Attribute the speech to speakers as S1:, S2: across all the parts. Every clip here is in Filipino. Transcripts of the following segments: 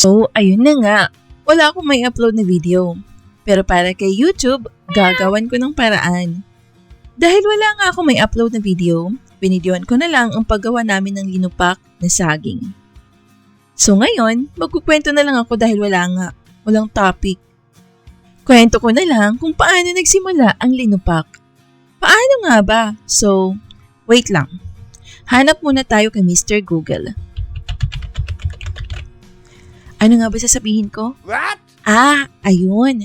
S1: So, ayun na nga. Wala akong may upload na video. Pero para kay YouTube, gagawan ko ng paraan. Dahil wala nga ako may upload na video, binidyoan ko na lang ang paggawa namin ng linupak na saging. So ngayon, magkukwento na lang ako dahil wala nga, walang topic. Kwento ko na lang kung paano nagsimula ang linupak. Paano nga ba? So, wait lang. Hanap muna tayo kay Mr. Google. Ano nga ba sasabihin ko?
S2: What?
S1: Ah, ayun.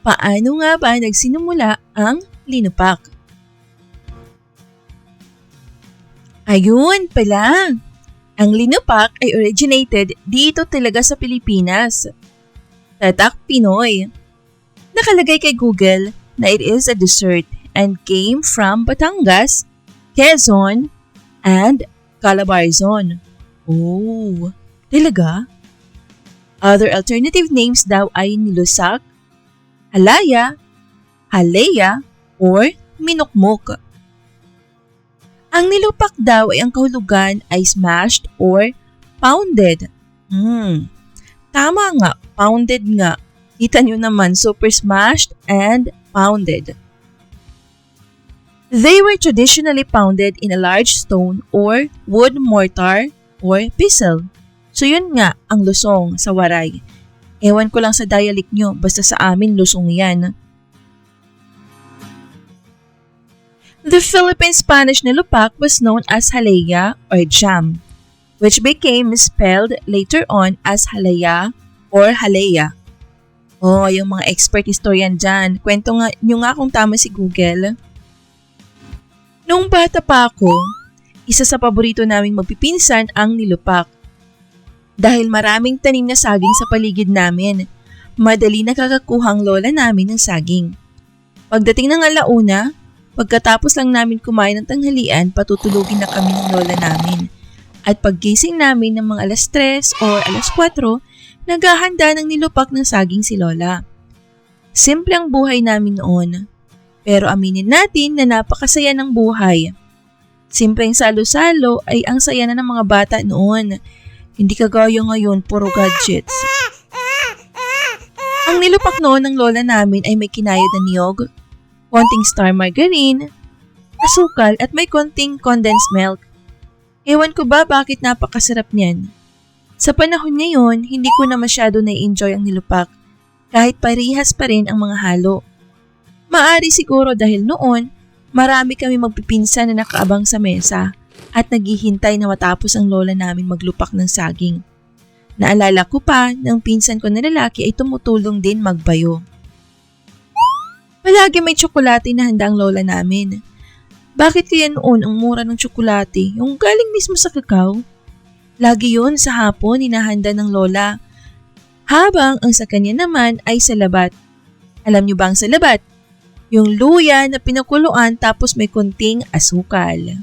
S1: Paano nga ba nagsinumula ang linupak? Ayun pala. Ang linupak ay originated dito talaga sa Pilipinas. Tatak Pinoy. Nakalagay kay Google na it is a dessert and came from Batangas, Quezon, and Calabarzon. Oh, talaga? Other alternative names daw ay nilusak, halaya, haleya, or minukmok. Ang nilupak daw ay ang kahulugan ay smashed or pounded. Hmm, tama nga, pounded nga. Kita nyo naman, super smashed and pounded. They were traditionally pounded in a large stone or wood mortar or pestle. So yun nga ang lusong sa waray. Ewan ko lang sa dialect nyo, basta sa amin lusong yan. The Philippine Spanish na lupak was known as halaya or jam, which became spelled later on as halaya or halaya. Oh, yung mga expert historian dyan, kwento nga nyo nga kung tama si Google. Nung bata pa ako, isa sa paborito naming magpipinsan ang nilupak. Dahil maraming tanim na saging sa paligid namin, madali nakakakuhang lola namin ng saging. Pagdating ng alauna, pagkatapos lang namin kumain ng tanghalian, patutulugin na kami ng lola namin. At paggising namin ng mga alas 3 o alas 4, naghahanda ng nilupak ng saging si lola. Simple ang buhay namin noon. Pero aminin natin na napakasaya ng buhay. Simpleng salo-salo ay ang saya na ng mga bata noon. Hindi kagaya ngayon, puro gadgets. Ang nilupak noon ng lola namin ay may kinayod na niyog, konting star margarine, asukal at may konting condensed milk. Ewan ko ba bakit napakasarap niyan. Sa panahon ngayon, hindi ko na masyado na-enjoy ang nilupak kahit parihas pa rin ang mga halo. Maari siguro dahil noon, marami kami magpipinsan na nakaabang sa mesa at naghihintay na matapos ang lola namin maglupak ng saging. Naalala ko pa ng pinsan ko na lalaki ay tumutulong din magbayo. Palagi may tsokolate na handa ang lola namin. Bakit kaya noon ang mura ng tsokolate, yung galing mismo sa kakao? Lagi yon sa hapon inahanda ng lola. Habang ang sa kanya naman ay salabat. Alam niyo ba ang salabat? Yung luya na pinakuluan tapos may konting asukal.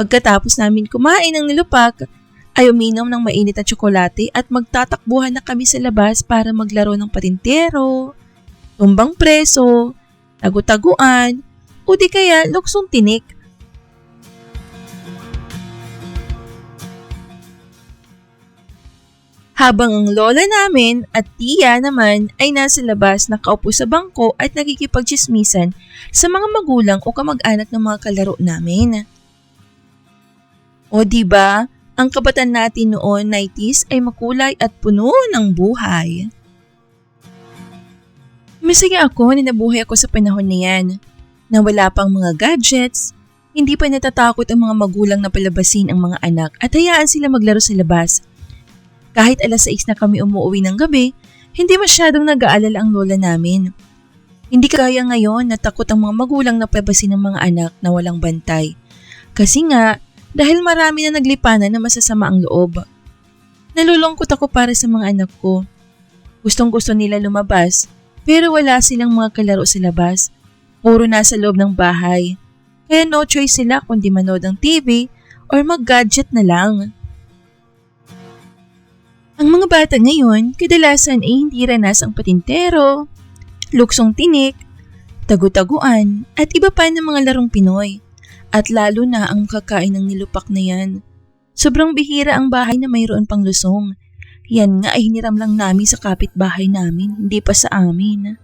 S1: Pagkatapos namin kumain ng nilupak, ay uminom ng mainit na tsokolate at magtatakbuhan na kami sa labas para maglaro ng patintero, tumbang preso, tagu-taguan, o di kaya luksong tinik. Habang ang lola namin at tiya naman ay nasa labas nakaupo sa bangko at nakikipagchismisan sa mga magulang o kamag-anak ng mga kalaro namin. O di ba, ang kabatan natin noon 90s ay makulay at puno ng buhay. Masaya ako na nabuhay ako sa panahon na yan, na wala pang mga gadgets, hindi pa natatakot ang mga magulang na palabasin ang mga anak at hayaan sila maglaro sa labas. Kahit alas 6 na kami umuwi ng gabi, hindi masyadong nag-aalala ang lola namin. Hindi kaya ngayon na takot ang mga magulang na palabasin ng mga anak na walang bantay. Kasi nga, dahil marami na naglipanan na masasama ang loob. Nalulungkot ako para sa mga anak ko. Gustong gusto nila lumabas, pero wala silang mga kalaro sa labas. Puro nasa loob ng bahay. Kaya no choice sila kundi manood ng TV or mag-gadget na lang. Ang mga bata ngayon, kadalasan ay hindi ranas ang patintero, luksong tinik, tagu-taguan, at iba pa ng mga larong Pinoy. At lalo na ang kakain ng nilupak na yan. Sobrang bihira ang bahay na mayroon pang lusong. Yan nga ay hiniram lang namin sa kapitbahay namin, hindi pa sa amin.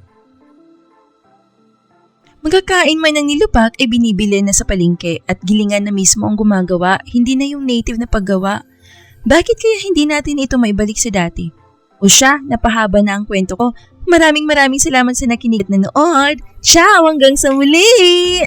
S1: Magkakain man ng nilupak ay binibili na sa palengke at gilingan na mismo ang gumagawa, hindi na yung native na paggawa. Bakit kaya hindi natin ito maibalik sa dati? O siya, napahaba na ang kwento ko. Maraming maraming salamat sa nakinig at nanood. Ciao! Hanggang sa muli!